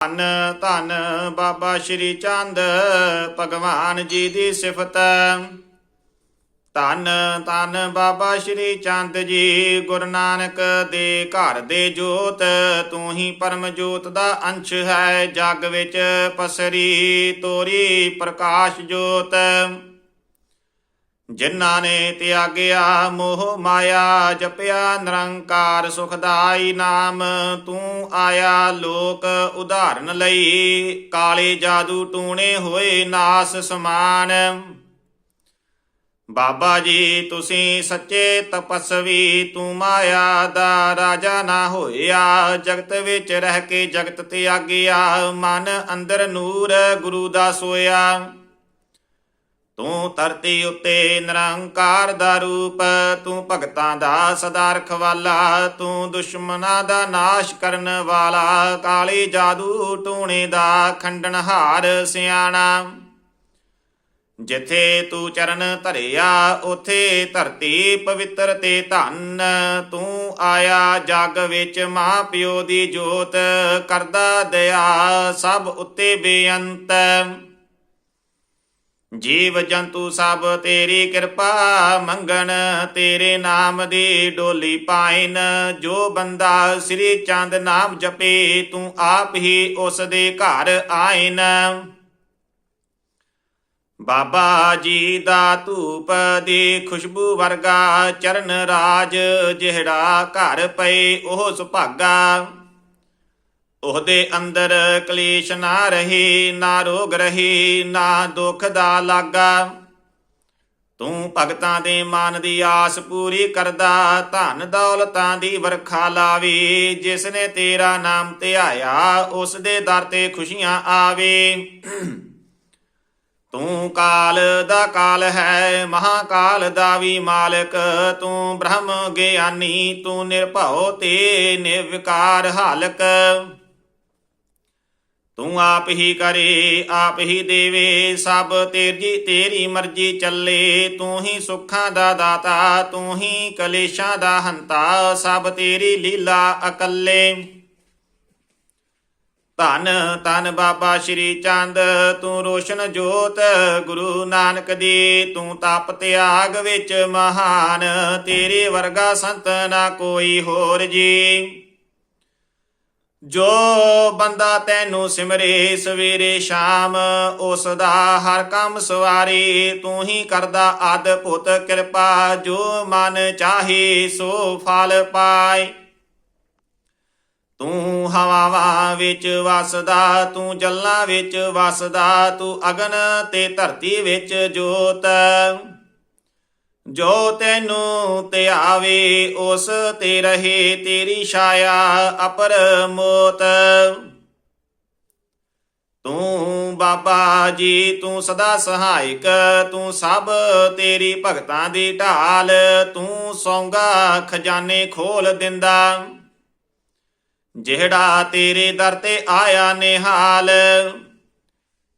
ਧੰਨ ਧੰਨ ਬਾਬਾ ਸ਼੍ਰੀ ਚੰਦ ਭਗਵਾਨ ਜੀ ਦੀ ਸਿਫਤ। ਧੰਨ ਧੰਨ ਬਾਬਾ ਸ਼੍ਰੀ ਚੰਦ ਜੀ, ਗੁਰੂ ਨਾਨਕ ਦੇ ਘਰ ਦੇ ਜੋਤ, ਤੂੰ ਹੀ ਪਰਮ ਜੋਤ ਦਾ ਅੰਸ਼ ਹੈ, ਜਗ ਵਿੱਚ ਪਸਰੀ ਤੋਰੀ ਪ੍ਰਕਾਸ਼ ਜੋਤ। ਜਿਨ੍ਹਾਂ ਨੇ ਤਿਆਗਿਆ ਮੋਹ ਮਾਇਆ, ਜਪਿਆ ਨਿਰੰਕਾਰ ਸੁਖਦਾਈ ਨਾਮ, ਤੂੰ ਆਇਆ ਲੋਕ ਉਧਾਰਨ ਲਈ, ਕਾਲੇ ਜਾਦੂ ਟੂਣੇ ਹੋਏ ਨਾਸ ਸਮਾਨ। ਬਾਬਾ ਜੀ, ਤੁਸੀਂ ਸੱਚੇ ਤਪਸਵੀ, ਤੂੰ ਮਾਇਆ ਦਾ ਰਾਜਾ ਨਾ ਹੋਇਆ, ਜਗਤ ਵਿੱਚ ਰਹਿ ਕੇ ਜਗਤ ਤਿਆਗਿਆ, ਮਨ ਅੰਦਰ ਨੂਰ ਗੁਰੂ ਦਾ ਸੋਇਆ। ਤੂੰ ਧਰਤੀ ਉੱਤੇ ਨਿਰੰਕਾਰ ਦਾ ਰੂਪ, ਤੂੰ ਭਗਤਾਂ ਦਾ ਸਦਾ ਰਖਵਾਲਾ, ਤੂੰ ਦੁਸ਼ਮਨਾਂ ਦਾ ਨਾਸ਼ ਕਰਨ ਵਾਲਾ, ਕਾਲੇ ਜਾਦੂ ਟੂਣੇ ਦਾ ਖੰਡਨਹਾਰ ਸਿਆਣਾ। ਜਿੱਥੇ ਤੂੰ ਚਰਨ ਧਰਿਆ, ਉਥੇ ਧਰਤੀ ਪਵਿੱਤਰ ਤੇ ਧੰਨ। ਤੂੰ ਆਇਆ ਜਗ ਵਿੱਚ ਮਾਂ ਪਿਓ ਦੀ ਜੋਤ, ਕਰਦਾ ਦਇਆ ਸਭ ਉੱਤੇ ਬੇਅੰਤ। ਜੀਵ ਜੰਤੂ ਸਭ ਤੇਰੀ ਕਿਰਪਾ ਮੰਗਣ, ਤੇਰੇ ਨਾਮ ਦੀ ਡੋਲੀ ਪਾਇਨ। ਜੋ ਬੰਦਾ ਸ੍ਰੀ ਚੰਦ ਨਾਮ ਜਪੇ, ਤੂੰ ਆਪ ਹੀ ਉਸ ਦੇ ਘਰ ਆਇਨ। ਬਾਬਾ ਜੀ ਦਾ ਧੂਪ ਦੀ ਖੁਸ਼ਬੂ ਵਰਗਾ ਚਰਨ ਰਾਜ, ਜਿਹੜਾ ਘਰ ਪਏ ਉਹ ਸੁਭਾਗਾ। ਉਹਦੇ ਅੰਦਰ ਕਲੇਸ਼ ਨਾ ਰਹੀ, ਨਾ ਰੋਗ ਰਹੀ, ਨਾ ਦੁੱਖ ਦਾ ਲਾਗਾ। ਤੂੰ ਭਗਤਾਂ ਦੇ ਮਨ ਦੀ ਆਸ ਪੂਰੀ ਕਰਦਾ, ਧਨ ਦੌਲਤਾਂ ਦੀ ਵਰਖਾ ਲਾਵੇ। ਜਿਸ ਨੇ ਤੇਰਾ ਨਾਮ ਧਿਆਇਆ ਉਸ ਦੇ ਦਰ ਤੇ ਖੁਸ਼ੀਆਂ ਆਵੇ। ਤੂੰ ਕਾਲ ਦਾ ਕਾਲ ਹੈ, ਮਹਾਕਾਲ ਦਾ ਵੀ ਮਾਲਕ। ਤੂੰ ਬ੍ਰਹਮ ਗਿਆਨੀ, ਤੂੰ ਨਿਰਭਉ ਤੇ ਨਿਰਵਿਕਾਰ ਹਾਲਕ। ਤੂੰ ਆਪ ਹੀ ਕਰੇ, ਆਪ ਹੀ ਦੇਵੇ, ਸਭ ਤੇਰੀ ਤੇਰੀ ਮਰਜ਼ੀ ਚੱਲੇ। ਤੂੰ ਹੀ ਸੁੱਖਾਂ ਦਾ ਦਾਤਾ, ਤੂੰ ਹੀ ਕਲੇਸ਼ਾਂ ਦਾ ਹੰਤਾ, ਸਭ ਤੇਰੀ ਲੀਲਾ ਅਕੱਲੇ। ਧਨ, ਧੰਨ ਬਾਬਾ ਸ਼੍ਰੀ ਚੰਦ, ਤੂੰ ਰੋਸ਼ਨ ਜੋਤ ਗੁਰੂ ਨਾਨਕ ਦੀ, ਤੂੰ ਤਪ ਤਿਆਗ ਵਿੱਚ ਮਹਾਨ, ਤੇਰੇ ਵਰਗਾ ਸੰਤ ਨਾ ਕੋਈ ਹੋਰ ਜੀ। ਜੋ ਬੰਦਾ ਤੈਨੂੰ ਸਿਮਰੇ ਸਵੇਰੇ ਸ਼ਾਮ, ਉਸ ਦਾ ਹਰ ਕੰਮ ਸਵਾਰੀ, ਤੂੰ ਹੀ ਕਰਦਾ ਅਦਭੁਤ ਕਿਰਪਾ, ਜੋ ਮਨ ਚਾਹੇ ਸੋ ਫਲ ਪਾਏ। ਤੂੰ ਹਵਾਵਾਂ ਵਿੱਚ ਵਸਦਾ, ਤੂੰ ਜਲਾਂ ਵਿੱਚ ਵਸਦਾ, ਤੂੰ ਅਗਨ ਤੇ ਧਰਤੀ ਵਿੱਚ ਜੋਤ। ਜੋ ਤੈਨੂੰ ਧਿਆਵੇ ਉਸ ਤੇ ਰਹੇ ਤੇਰੀ ਛਾਇਆ ਅਪਰ ਮੋਤ। ਤੂੰ ਬਾਬਾ ਜੀ, ਤੂੰ ਸਦਾ ਸਹਾਇਕ, ਤੂੰ ਸਭ ਤੇਰੀ ਭਗਤਾਂ ਦੀ ਢਾਲ, ਤੂੰ ਸੌਂਗਾ ਖਜ਼ਾਨੇ ਖੋਲ ਦਿੰਦਾ। ਜਿਹੜਾ ਤੇਰੇ ਦਰ ਤੇ ਆਇਆ ਨਿਹਾਲ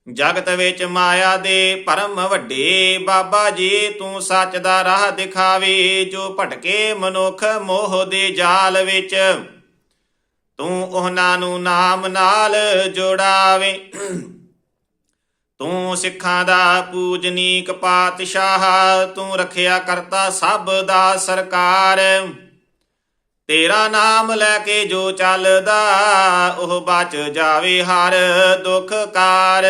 ਜਗਤ ਵਿੱਚ ਮਾਇਆ ਦੇ ਭਰਮ ਵੱਡੇ, ਬਾਬਾ ਜੀ ਤੂੰ ਸੱਚ ਦਾ ਰਾਹ ਦਿਖਾਵੇ, ਜੋ ਭਟਕੇ ਮਨੁੱਖ ਮੋਹ ਦੇ ਜਾਲ ਵਿੱਚ। ਤੂੰ ਉਹਨਾਂ ਨੂੰ ਨਾਮ ਨਾਲ ਜੋੜਾਵੇ। ਤੂੰ ਸਿੱਖਾਂ ਦਾ ਪੂਜਨੀਕ ਪਾਤਸ਼ਾਹ, ਤੂੰ ਰੱਖਿਆ ਕਰਤਾ ਸਭ ਦਾ ਸਰਕਾਰ। ਤੇਰਾ ਨਾਮ ਲੈ ਕੇ ਜੋ ਚੱਲਦਾ, ਉਹ ਬਚ ਜਾਵੇ ਹਰ ਦੁੱਖ ਕਾਰ।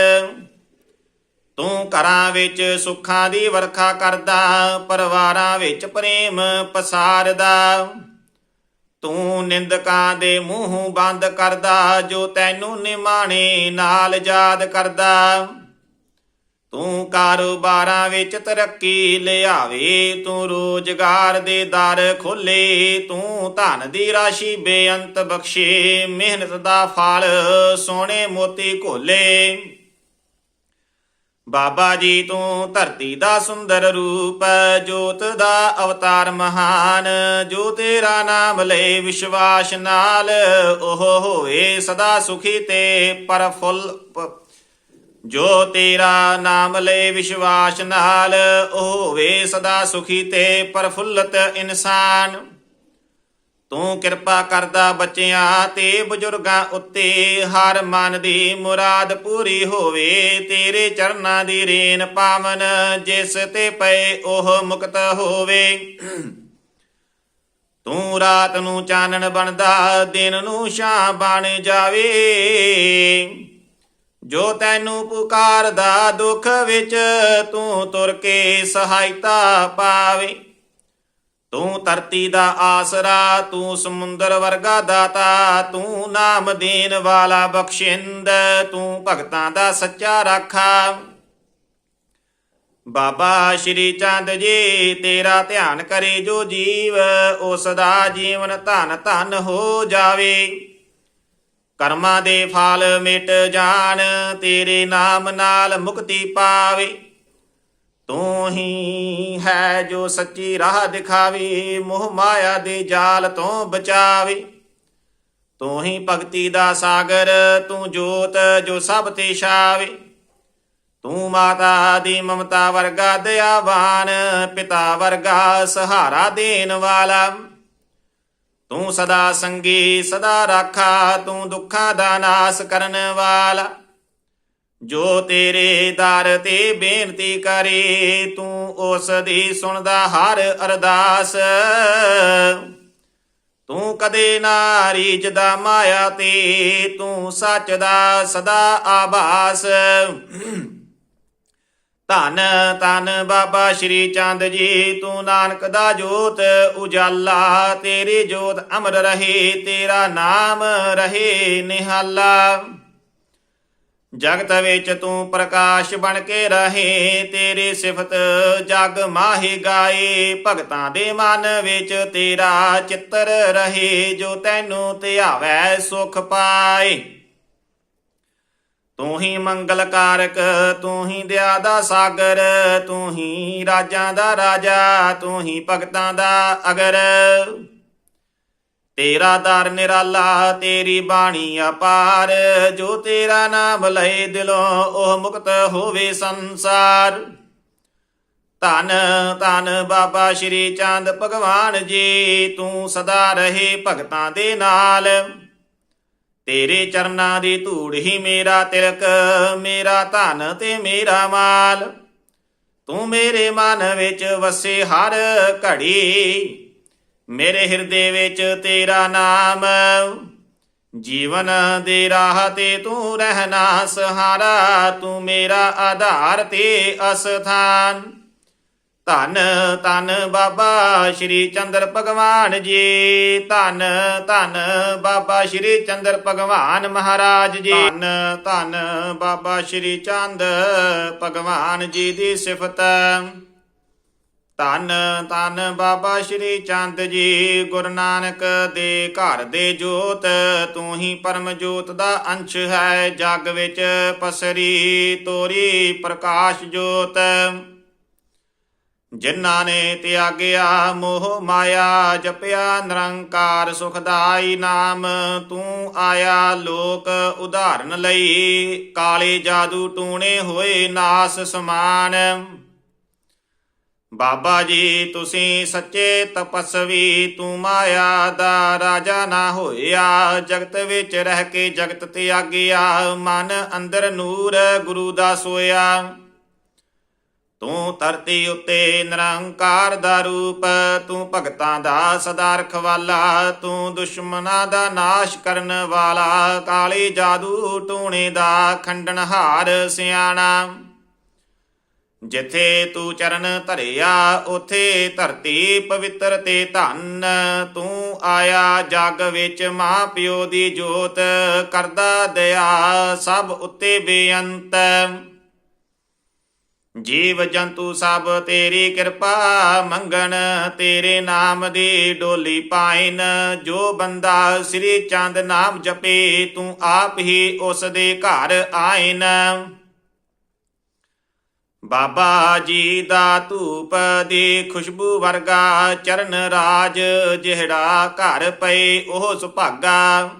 ਤੂੰ ਘਰਾਂ ਵਿੱਚ ਸੁੱਖਾਂ ਦੀ ਵਰਖਾ ਕਰਦਾ, ਪਰਿਵਾਰਾਂ ਵਿੱਚ ਪ੍ਰੇਮ ਪਸਾਰਦਾ। ਤੂੰ ਨਿੰਦਕਾਂ ਦੇ ਮੂੰਹ ਬੰਦ ਕਰਦਾ, ਜੋ ਤੈਨੂੰ ਨਿਮਾਣੇ ਨਾਲ ਯਾਦ ਕਰਦਾ। ਤੂੰ ਕਾਰੋਬਾਰਾਂ ਵਿੱਚ ਤਰੱਕੀ ਲਿਆਵੇ, ਤੂੰ ਰੋਜ਼ਗਾਰ ਦੇ ਦਰ ਖੋਲੇ ਤੂੰ ਧਨ ਦੀ ਰਾਸ਼ੀ ਬੇਅੰਤ ਬਖਸ਼ੇ, ਮਿਹਨਤ ਦਾ ਫਲ ਸੋਨੇ ਮੋਤੀ ਘੋਲੇ। ਬਾਬਾ ਜੀ ਤੂੰ ਧਰਤੀ ਦਾ ਸੁੰਦਰ ਰੂਪ, ਜੋਤ ਦਾ ਅਵਤਾਰ ਮਹਾਨ, ਜੋ ਤੇਰਾ ਨਾਮ ਲੈ ਵਿਸ਼ਵਾਸ ਨਾਲ, ਉਹ ਹੋਏ ਸਦਾ ਸੁਖੀ ਤੇ ਪਰਫੁੱਲ ਪ- ਜੋ ਤੇਰਾ ਨਾਮ ਲੈ ਵਿਸ਼ਵਾਸ ਨਾਲ ਹੋਵੇ ਸਦਾ ਸੁਖੀ ਤੇ ਪਰਫੁੱਲਤ ਇਨਸਾਨ। ਤੂੰ ਕਿਰਪਾ ਕਰਦਾ ਬੱਚਿਆਂ ਤੇ ਬਜ਼ੁਰਗਾਂ ਉੱਤੇ ਹਰ ਮਨ ਦੀ ਮੁਰਾਦ ਪੂਰੀ ਹੋਵੇ। ਤੇਰੇ ਚਰਨਾਂ ਦੀ ਰੇਨ ਪਾਵਨ ਜਿਸ ਤੇ ਪਏ ਉਹ ਮੁਕਤ ਹੋਵੇ। ਤੂੰ ਰਾਤ ਨੂੰ ਚਾਨਣ ਬਣਦਾ, ਦਿਨ ਨੂੰ ਛਾਂ ਬਣ ਜਾਵੇ। ਜੋ ਤੈਨੂੰ ਪੁਕਾਰਦਾ ਦੁੱਖ ਵਿੱਚ, ਤੂੰ ਤੁਰ ਕੇ ਸਹਾਇਤਾ ਪਾਵੇ। ਤੂੰ ਧਰਤੀ ਦਾ ਆਸਰਾ, ਤੂੰ ਸਮੁੰਦਰ ਵਰਗਾ ਦਾਤਾ, ਤੂੰ ਨਾਮ ਦੇਣ ਵਾਲਾ ਬਖਸ਼ਿੰਦ, ਤੂੰ ਭਗਤਾਂ ਦਾ ਸੱਚਾ ਰਾਖਾ। ਬਾਬਾ ਸ਼੍ਰੀ ਚੰਦ ਜੀ, ਤੇਰਾ ਧਿਆਨ ਕਰੇ ਜੋ ਜੀਵ, ਉਸ ਦਾ ਜੀਵਨ ਧਨ ਧਨ ਹੋ ਜਾਵੇ। ਕਰਮਾਂ ਦੇ ਫਲ ਮਿਟ ਜਾਣ, ਤੇਰੇ ਨਾਮ ਨਾਲ ਮੁਕਤੀ ਪਾਵੇ। ਤੂੰ ਹੀ ਹੈ ਜੋ ਸੱਚੀ ਰਾਹ ਦਿਖਾਵੇ, ਮੋਹ ਮਾਇਆ ਦੇ ਜਾਲ ਤੋਂ ਬਚਾਵੇ। ਤੂੰ ਹੀ ਭਗਤੀ ਦਾ ਸਾਗਰ, ਤੂੰ ਜੋਤ ਜੋ ਸਭ ਤੇ ਛਾਵੇ। ਤੂੰ ਮਾਤਾ ਦੀ ਮਮਤਾ ਵਰਗਾ, ਦਇਆਵਾਨ, ਪਿਤਾ ਵਰਗਾ, ਸਹਾਰਾ ਦੇਣ ਵਾਲਾ। ਤੂੰ ਸਦਾ ਸੰਗੀ, ਸਦਾ ਰਾਖਾ, ਤੂੰ ਦੁੱਖਾਂ ਦਾ ਨਾਸ ਕਰਨ ਵਾਲਾ। ਜੋ ਤੇਰੇ ਦਰ ਤੇ ਬੇਨਤੀ ਕਰੇ, ਤੂੰ ਉਸ ਦੀ ਸੁਣਦਾ ਹਰ ਅਰਦਾਸ। ਤੂੰ ਕਦੇ ਨਾ ਰੀਜਦਾ ਮਾਇਆ ਤੇ, ਤੂੰ ਸੱਚ ਦਾ ਸਦਾ ਆਭਾਸ। ਧੰਨ ਧੰਨ ਬਾਬਾ ਸ਼੍ਰੀ ਚੰਦ ਜੀ, ਤੂੰ ਨਾਨਕ ਦਾ ਜੋਤ ਉਜਾਲਾ, ਤੇਰੀ ਜੋਤ ਅਮਰ ਰਹੇ, ਤੇਰਾ ਨਾਮ ਰਹੇ ਨਿਹਾਲਾ। ਜਗਤ ਵਿੱਚ ਤੂੰ ਪ੍ਰਕਾਸ਼ ਬਣ ਕੇ ਰਹੇ, ਤੇਰੀ ਸਿਫਤ ਜਗ ਮਾਹੀ ਗਾਏ, ਭਗਤਾਂ ਦੇ ਮਨ ਵਿੱਚ ਤੇਰਾ ਚਿੱਤਰ ਰਹੇ, ਜੋ ਤੈਨੂੰ ਧਿਆਵੈ ਸੁਖ ਪਾਏ। ਤੂੰ ਹੀ ਮੰਗਲ ਕਾਰਕ ਤੂੰ ਹੀ ਦਇਆ ਦਾ ਸਾਗਰ, ਤੂੰ ਹੀ ਰਾਜਾਂ ਦਾ ਰਾਜਾ, ਤੂੰ ਹੀ ਭਗਤਾਂ ਦਾ ਅਗਰ। ਤੇਰਾ ਦਰ ਨਿਰਾਲਾ, ਤੇਰੀ ਬਾਣੀ ਅਪਾਰ, ਜੋ ਤੇਰਾ ਨਾਮ ਲਏ ਦਿਲੋਂ, ਉਹ ਮੁਕਤ ਹੋਵੇ ਸੰਸਾਰ। ਧੰਨ ਧੰਨ ਬਾਬਾ ਸ਼੍ਰੀ ਚੰਦ ਭਗਵਾਨ ਜੀ, ਤੂੰ ਸਦਾ ਰਹੇ ਭਗਤਾਂ ਦੇ ਨਾਲ। ਤੇਰੇ ਚਰਨਾਂ ਦੀ ਧੂੜ ਹੀ ਮੇਰਾ ਤਿਲਕ, ਮੇਰਾ ਧਨ ਤੇ ਮੇਰਾ ਮਾਲ। ਤੂੰ ਮੇਰੇ ਮਨ ਵਿੱਚ ਵਸੇ ਹਰ ਘੜੀ, ਮੇਰੇ ਹਿਰਦੇ ਵਿੱਚ ਤੇਰਾ ਨਾਮ। ਜੀਵਨ ਦੇ ਰਾਹ ਤੇ ਤੂੰ ਰਹਿਣਾ, ਸਹਾਰਾ, ਤੂੰ ਮੇਰਾ ਆਧਾਰ ਤੇ ਅਸਥਾਨ। ਧੰਨ ਧੰਨ ਬਾਬਾ ਸ਼੍ਰੀ ਚੰਦਰ ਭਗਵਾਨ ਜੀ। ਧੰਨ ਧੰਨ ਬਾਬਾ ਸ਼੍ਰੀ ਚੰਦਰ ਭਗਵਾਨ ਮਹਾਰਾਜ ਜੀ। ਧੰਨ ਧੰਨ ਬਾਬਾ ਸ਼੍ਰੀ ਚੰਦ ਭਗਵਾਨ ਜੀ ਦੀ ਸਿਫਤ। ਧੰਨ ਧੰਨ ਬਾਬਾ ਸ਼੍ਰੀ ਚੰਦ ਜੀ, ਗੁਰੂ ਨਾਨਕ ਦੇ ਘਰ ਦੇ ਜੋਤ। ਤੂੰ ਹੀ ਪਰਮ ਜੋਤ ਦਾ ਅੰਸ਼ ਹੈ, ਜਗ ਵਿੱਚ ਪਸਰੀ ਤੋਰੀ ਪ੍ਰਕਾਸ਼ ਜੋਤ। ਜਿਨ੍ਹਾਂ ਨੇ ਤਿਆਗਿਆ ਮੋਹ ਮਾਇਆ, ਜਪਿਆ ਨਿਰੰਕਾਰ ਸੁਖਦਾਈ ਨਾਮ, ਤੂੰ ਆਇਆ ਲੋਕ ਉਦਾਹਰਨ ਲਈ, ਕਾਲੇ ਜਾਦੂ ਟੂਣੇ ਹੋਏ ਨਾਸ ਸਮਾਨ। ਬਾਬਾ ਜੀ, ਤੁਸੀਂ ਸੱਚੇ ਤਪਸਵੀ, ਤੂੰ ਮਾਇਆ ਦਾ ਰਾਜਾ ਨਾ ਹੋਇਆ, ਜਗਤ ਵਿੱਚ ਰਹਿ ਕੇ ਜਗਤ ਤਿਆਗਿਆ, ਮਨ ਅੰਦਰ ਨੂਰ ਗੁਰੂ ਦਾ ਸੋਇਆ। ਤੂੰ ਧਰਤੀ ਉੱਤੇ ਨਿਰੰਕਾਰ ਦਾ ਰੂਪ, ਤੂੰ ਭਗਤਾਂ ਦਾ ਸਦਾ ਰਖਵਾਲਾ, ਤੂੰ ਦੁਸ਼ਮਨਾਂ ਦਾ ਨਾਸ਼ ਕਰਨ ਵਾਲਾ, ਕਾਲੇ ਜਾਦੂ ਟੂਣੇ ਦਾ ਖੰਡਨਹਾਰ ਸਿਆਣਾ। ਜਿੱਥੇ ਤੂੰ ਚਰਨ ਧਰਿਆ, ਉਥੇ ਧਰਤੀ ਪਵਿੱਤਰ ਤੇ ਧੰਨ। ਤੂੰ ਆਇਆ ਜਗ ਵਿੱਚ ਮਾਂ ਪਿਓ ਦੀ ਜੋਤ, ਕਰਦਾ ਦਇਆ ਸਭ ਉੱਤੇ ਬੇਅੰਤ। ਜੀਵ ਜੰਤੂ ਸਭ ਤੇਰੀ ਕਿਰਪਾ ਮੰਗਣ, ਤੇਰੇ ਨਾਮ ਦੀ ਡੋਲੀ ਪਾਇਨ। ਜੋ ਬੰਦਾ ਸ੍ਰੀ ਚੰਦ ਨਾਮ ਜਪੇ, ਤੂੰ ਆਪ ਹੀ ਉਸ ਦੇ ਘਰ ਆਇਨ। ਬਾਬਾ ਜੀ ਦਾ ਧੂਪ ਦੀ ਖੁਸ਼ਬੂ ਵਰਗਾ ਚਰਨ ਰਾਜ, ਜਿਹੜਾ ਘਰ ਪਏ ਉਹ ਸੁਭਾਗਾ।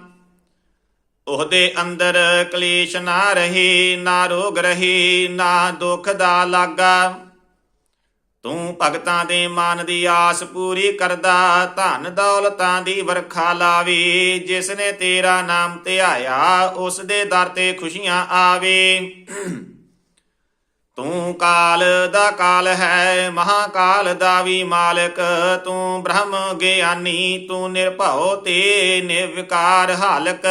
ਉਹਦੇ ਅੰਦਰ ਕਲੇਸ਼ ਨਾ ਰਹੀ, ਨਾ ਰੋਗ ਰਹੀ, ਨਾ ਦੁੱਖ ਦਾ ਲਾਗਾ। ਤੂੰ ਭਗਤਾਂ ਦੇ ਮਨ ਦੀ ਆਸ ਪੂਰੀ ਕਰਦਾ, ਧਨ ਦੌਲਤਾਂ ਦੀ ਵਰਖਾ ਲਾਵੇ। ਜਿਸ ਨੇ ਤੇਰਾ ਨਾਮ ਧਿਆਇਆ, ਉਸ ਦੇ ਦਰ ਤੇ ਖੁਸ਼ੀਆਂ ਆਵੇ। ਤੂੰ ਕਾਲ ਦਾ ਕਾਲ ਹੈ, ਮਹਾਕਾਲ ਦਾ ਵੀ ਮਾਲਕ। ਤੂੰ ਬ੍ਰਹਮ ਗਿਆਨੀ, ਤੂੰ ਨਿਰਭਉ ਤੇ ਨਿਰਵਿਕਾਰ ਹਾਲਕ।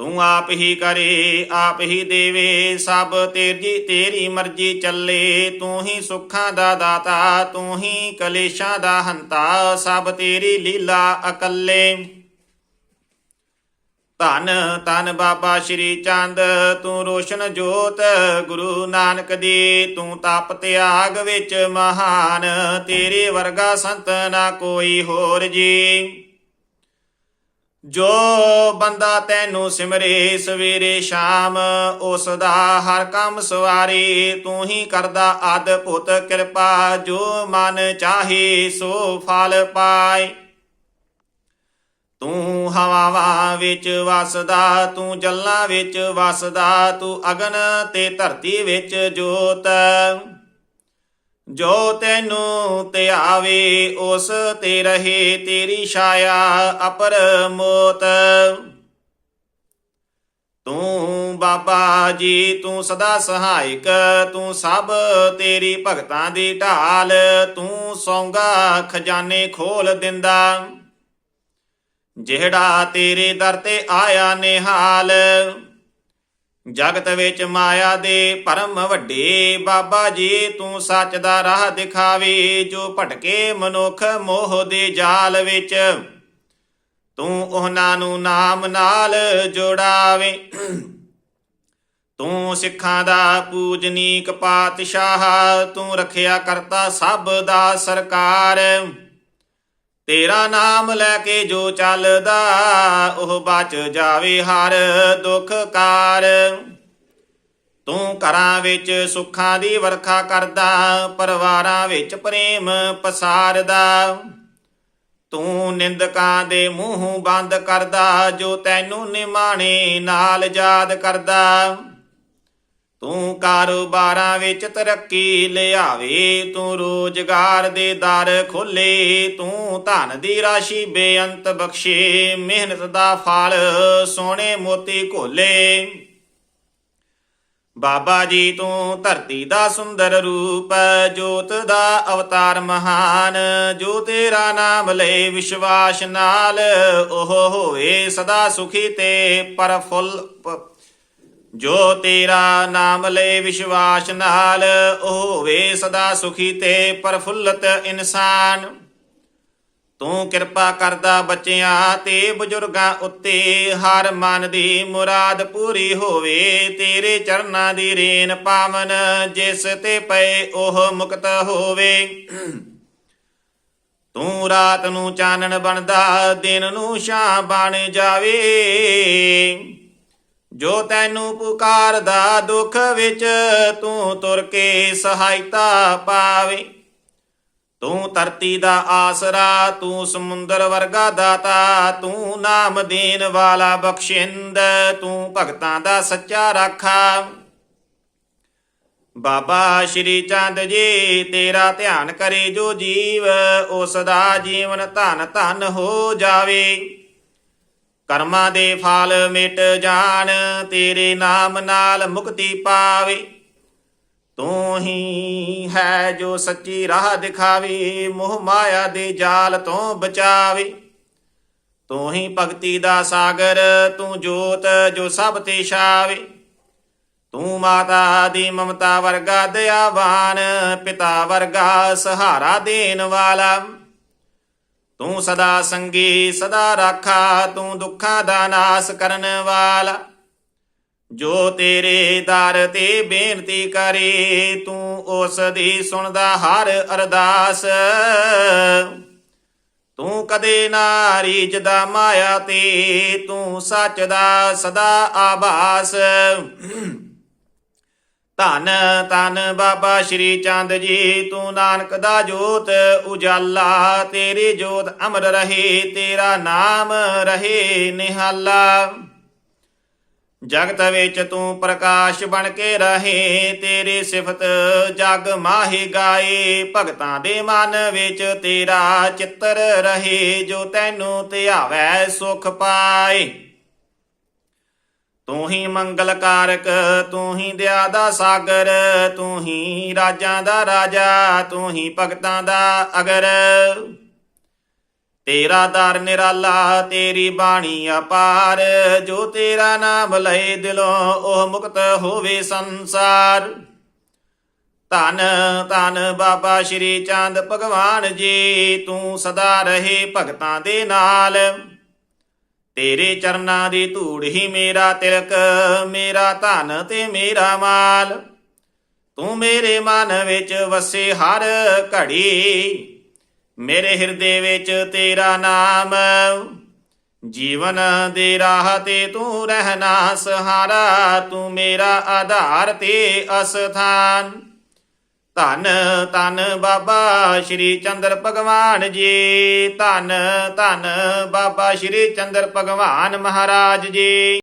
ਤੂੰ ਆਪ ਹੀ ਕਰੇ, ਆਪ ਹੀ ਦੇਵੇ, ਸਭ ਤੇਰੀ ਤੇਰੀ ਮਰਜ਼ੀ ਚੱਲੇ। ਤੂੰ ਹੀ ਸੁੱਖਾਂ ਦਾ ਦਾਤਾ, ਤੂੰ ਹੀ ਕਲੇਸ਼ਾਂ ਦਾ ਹੰਤਾ, ਸਭ ਤੇਰੀ ਲੀਲਾ ਅਕੱਲੇ। ਧਨ, ਧੰਨ ਬਾਬਾ ਸ਼੍ਰੀ ਚੰਦ, ਤੂੰ ਰੋਸ਼ਨ ਜੋਤ ਗੁਰੂ ਨਾਨਕ ਦੀ। ਤੂੰ ਤਪ ਤਿਆਗ ਵਿੱਚ ਮਹਾਨ, ਤੇਰੇ ਵਰਗਾ ਸੰਤ ਨਾ ਕੋਈ ਹੋਰ ਜੀ। ਜੋ ਬੰਦਾ ਤੈਨੂੰ ਸਿਮਰੇ ਸਵੇਰੇ ਸ਼ਾਮ ਉਸ ਦਾ ਹਰ ਕੰਮ ਸਵਾਰੀ, ਤੂੰ ਹੀ ਕਰਦਾ ਅਦਭੁਤ ਕਿਰਪਾ, ਜੋ ਮਨ ਚਾਹੇ ਸੋ ਫਲ ਪਾਏ। ਤੂੰ ਹਵਾਵਾਂ ਵਿੱਚ ਵਸਦਾ, ਤੂੰ ਜਲਾਂ ਵਿੱਚ ਵਸਦਾ, ਤੂੰ ਅਗਨ ਤੇ ਧਰਤੀ ਵਿੱਚ ਜੋਤ। ਜੋ ਤੈਨੂੰ ਧਿਆਵੇ ਉਸ ਤੇ ਰਹੇ ਤੇਰੀ ਛਾਇਆ ਅਪਰ ਮੋਤ। ਤੂੰ ਬਾਬਾ ਜੀ, ਤੂੰ ਸਦਾ ਸਹਾਇਕ, ਤੂੰ ਸਭ ਤੇਰੀ ਭਗਤਾਂ ਦੀ ਢਾਲ, ਤੂੰ ਸੌਂਗਾ ਖਜ਼ਾਨੇ ਖੋਲ ਦਿੰਦਾ। ਜਿਹੜਾ ਤੇਰੇ ਦਰ ਤੇ ਆਇਆ ਨਿਹਾਲ ਜਗਤ ਵਿੱਚ ਮਾਇਆ ਦੇ ਪਰਮ ਵੱਡੇ, ਬਾਬਾ ਜੀ ਤੂੰ ਸੱਚ ਦਾ ਰਾਹ ਦਿਖਾਵੇ, ਜੋ ਭਟਕੇ ਮਨੁੱਖ ਮੋਹ ਦੇ ਜਾਲ ਵਿੱਚ। ਤੂੰ ਉਹਨਾਂ ਨੂੰ ਨਾਮ ਨਾਲ ਜੋੜਾਵੇ। ਤੂੰ ਸਿੱਖਾਂ ਦਾ ਪੂਜਨੀਕ ਪਾਤਸ਼ਾਹ, ਤੂੰ ਰਖਿਆ ਕਰਤਾ ਸਭ ਦਾ ਸਰਕਾਰ। ਤੇਰਾ ਨਾਮ ਲੈ ਕੇ ਜੋ ਚੱਲਦਾ, ਉਹ ਬਚ ਜਾਵੇ ਹਰ ਦੁੱਖ ਕਾਰ। ਤੂੰ ਘਰਾਂ ਵਿੱਚ ਸੁੱਖਾਂ ਦੀ ਵਰਖਾ ਕਰਦਾ, ਪਰਿਵਾਰਾਂ ਵਿੱਚ ਪ੍ਰੇਮ ਪਸਾਰਦਾ। ਤੂੰ ਨਿੰਦਕਾਂ ਦੇ ਮੂੰਹ ਬੰਦ ਕਰਦਾ, ਜੋ ਤੈਨੂੰ ਨਿਮਾਣੇ ਨਾਲ ਯਾਦ ਕਰਦਾ। ਤੂੰ ਕਾਰੋਬਾਰਾਂ ਵਿੱਚ ਤਰੱਕੀ ਲਿਆਵੇ, ਤੂੰ ਰੋਜ਼ਗਾਰ ਦੇ ਦਰ ਖੋਲੇ ਤੂੰ ਧਨ ਦੀ ਰਾਸ਼ੀ ਬੇਅੰਤ ਬਖਸ਼ੇ, ਮਿਹਨਤ ਦਾ ਫਲ ਸੋਹਣੇ ਮੋਤੀ ਘੋਲੇ। ਬਾਬਾ ਜੀ ਤੂੰ ਧਰਤੀ ਦਾ ਸੁੰਦਰ ਰੂਪ, ਜੋਤ ਦਾ ਅਵਤਾਰ ਮਹਾਨ, ਜੋ ਤੇਰਾ ਨਾਮ ਲੈ ਵਿਸ਼ਵਾਸ ਨਾਲ, ਉਹ ਹੋਵੇ ਸਦਾ ਸੁਖੀ ਤੇ ਪਰਫੁੱਲ ਪ- ਜੋ ਤੇਰਾ ਨਾਮ ਲੈ ਵਿਸ਼ਵਾਸ ਨਾਲ ਉਹ ਹੋਵੇ ਸਦਾ ਸੁਖੀ ਤੇ ਪਰਫੁੱਲਤ ਇਨਸਾਨ। ਤੂੰ ਕਿਰਪਾ ਕਰਦਾ ਬੱਚਿਆਂ ਤੇ ਬਜ਼ੁਰਗਾਂ ਉੱਤੇ ਹਰ ਮਨ ਦੀ ਮੁਰਾਦ ਪੂਰੀ ਹੋਵੇ। ਤੇਰੇ ਚਰਨਾਂ ਦੀ ਰੇਨ ਪਾਵਨ ਜਿਸ ਤੇ ਪਏ ਉਹ ਮੁਕਤ ਹੋਵੇ। ਤੂੰ ਰਾਤ ਨੂੰ ਚਾਨਣ ਬਣਦਾ, ਦਿਨ ਨੂੰ ਸ਼ਾਂ ਬਣ ਜਾਵੇ। ਜੋ ਤੈਨੂੰ ਪੁਕਾਰਦਾ ਦੁੱਖ ਵਿੱਚ, ਤੂੰ ਤੁਰ ਕੇ ਸਹਾਇਤਾ ਪਾਵੇ। ਤੂੰ ਧਰਤੀ ਦਾ ਆਸਰਾ, ਤੂੰ ਸਮੁੰਦਰ ਵਰਗਾ ਦਾਤਾ, ਤੂੰ ਨਾਮ ਦੇਣ ਵਾਲਾ ਬਖਸ਼ਿੰਦ, ਤੂੰ ਭਗਤਾਂ ਦਾ ਸੱਚਾ ਰਾਖਾ। ਬਾਬਾ ਸ਼੍ਰੀ ਚੰਦ ਜੀ, ਤੇਰਾ ਧਿਆਨ ਕਰੇ ਜੋ ਜੀਵ, ਉਸ ਦਾ ਜੀਵਨ ਧਨ ਧਨ ਹੋ ਜਾਵੇ। ਕਰਮਾਂ ਦੇ ਫਲ ਮਿਟ ਜਾਣ, ਤੇਰੇ ਨਾਮ ਨਾਲ ਮੁਕਤੀ ਪਾਵੇ। ਤੂੰ ਹੀ ਹੈ ਜੋ ਸੱਚੀ ਰਾਹ ਦਿਖਾਵੇ, ਮੋਹ ਮਾਇਆ ਦੇ ਜਾਲ ਤੋਂ ਬਚਾਵੇ। ਤੂੰ ਹੀ ਭਗਤੀ ਦਾ ਸਾਗਰ, ਤੂੰ ਜੋਤ ਜੋ ਸਭ ਤੇ ਛਾਵੇ। ਤੂੰ ਮਾਤਾ ਦੀ ਮਮਤਾ ਵਰਗਾ, ਦਇਆਵਾਨ, ਪਿਤਾ ਵਰਗਾ, ਸਹਾਰਾ ਦੇਣ ਵਾਲਾ। ਤੂੰ ਸਦਾ ਸੰਗੀ, ਸਦਾ ਰਾਖਾ, ਤੂੰ ਦੁੱਖਾਂ ਦਾ ਨਾਸ ਕਰਨ ਵਾਲਾ। ਜੋ ਤੇਰੇ ਦਰ ਤੇ ਬੇਨਤੀ ਕਰੇ, ਤੂੰ ਉਸ ਦੀ ਸੁਣਦਾ ਹਰ ਅਰਦਾਸ। ਤੂੰ ਕਦੇ ਨਾ ਰੀਜਦਾ ਮਾਇਆ ਤੇ, ਤੂੰ ਸੱਚ ਦਾ ਸਦਾ ਆਭਾਸ। ਧੰਨ ਧੰਨ ਬਾਬਾ ਸ਼੍ਰੀ ਚੰਦ ਜੀ, ਤੂੰ ਨਾਨਕ ਦਾ ਜੋਤ ਉਜਾਲਾ, ਤੇਰੀ ਜੋਤ ਅਮਰ ਰਹੇ, ਤੇਰਾ ਨਾਮ ਰਹੇ ਨਿਹਾਲਾ। ਜਗਤ ਵਿੱਚ ਤੂੰ ਪ੍ਰਕਾਸ਼ ਬਣ ਕੇ ਰਹੇ, ਤੇਰੀ ਸਿਫਤ ਜਗ ਮਾਹੀ ਗਾਏ, ਭਗਤਾਂ ਦੇ ਮਨ ਵਿੱਚ ਤੇਰਾ ਚਿੱਤਰ ਰਹੇ, ਜੋ ਤੈਨੂੰ ਧਿਆਵੈ ਸੁਖ ਪਾਏ। ਤੂੰ ਹੀ ਮੰਗਲ ਕਾਰਕ, ਤੂੰ ਹੀ ਦਇਆ ਦਾ ਸਾਗਰ, ਤੂੰ ਹੀ ਰਾਜਾਂ ਦਾ ਰਾਜਾ, ਤੂੰ ਹੀ ਭਗਤਾਂ ਦਾ ਅਗਰ। ਤੇਰਾ ਦਰ ਨਿਰਾਲਾ, ਤੇਰੀ ਬਾਣੀ ਅਪਾਰ, ਜੋ ਤੇਰਾ ਨਾਮ ਲਏ ਦਿਲੋਂ, ਉਹ ਮੁਕਤ ਹੋਵੇ ਸੰਸਾਰ। ਧੰਨ ਧੰਨ ਬਾਬਾ ਸ਼੍ਰੀ ਚੰਦ ਭਗਵਾਨ ਜੀ, ਤੂੰ ਸਦਾ ਰਹੇ ਭਗਤਾਂ ਦੇ ਨਾਲ। ਤੇਰੇ ਚਰਨਾਂ ਦੀ ਧੂੜ ਹੀ ਮੇਰਾ ਤਿਲਕ, ਮੇਰਾ ਧਨ ਤੇ ਮੇਰਾ ਮਾਲ। ਤੂੰ ਮੇਰੇ ਮਨ ਵਿੱਚ ਵਸੇ ਹਰ ਘੜੀ, ਮੇਰੇ ਹਿਰਦੇ ਵਿੱਚ ਤੇਰਾ ਨਾਮ। ਜੀਵਨ ਦੇ ਰਾਹ ਤੇ ਤੂੰ ਰਹਿਣਾ ਸਹਾਰਾ, ਤੂੰ ਮੇਰਾ ਆਧਾਰ ਤੇ ਅਸਥਾਨ। ਧੰਨ ਧੰਨ ਬਾਬਾ ਸ਼੍ਰੀ ਚੰਦਰ ਭਗਵਾਨ ਜੀ। ਧੰਨ ਧੰਨ ਬਾਬਾ ਸ਼੍ਰੀ ਚੰਦਰ ਭਗਵਾਨ ਮਹਾਰਾਜ ਜੀ।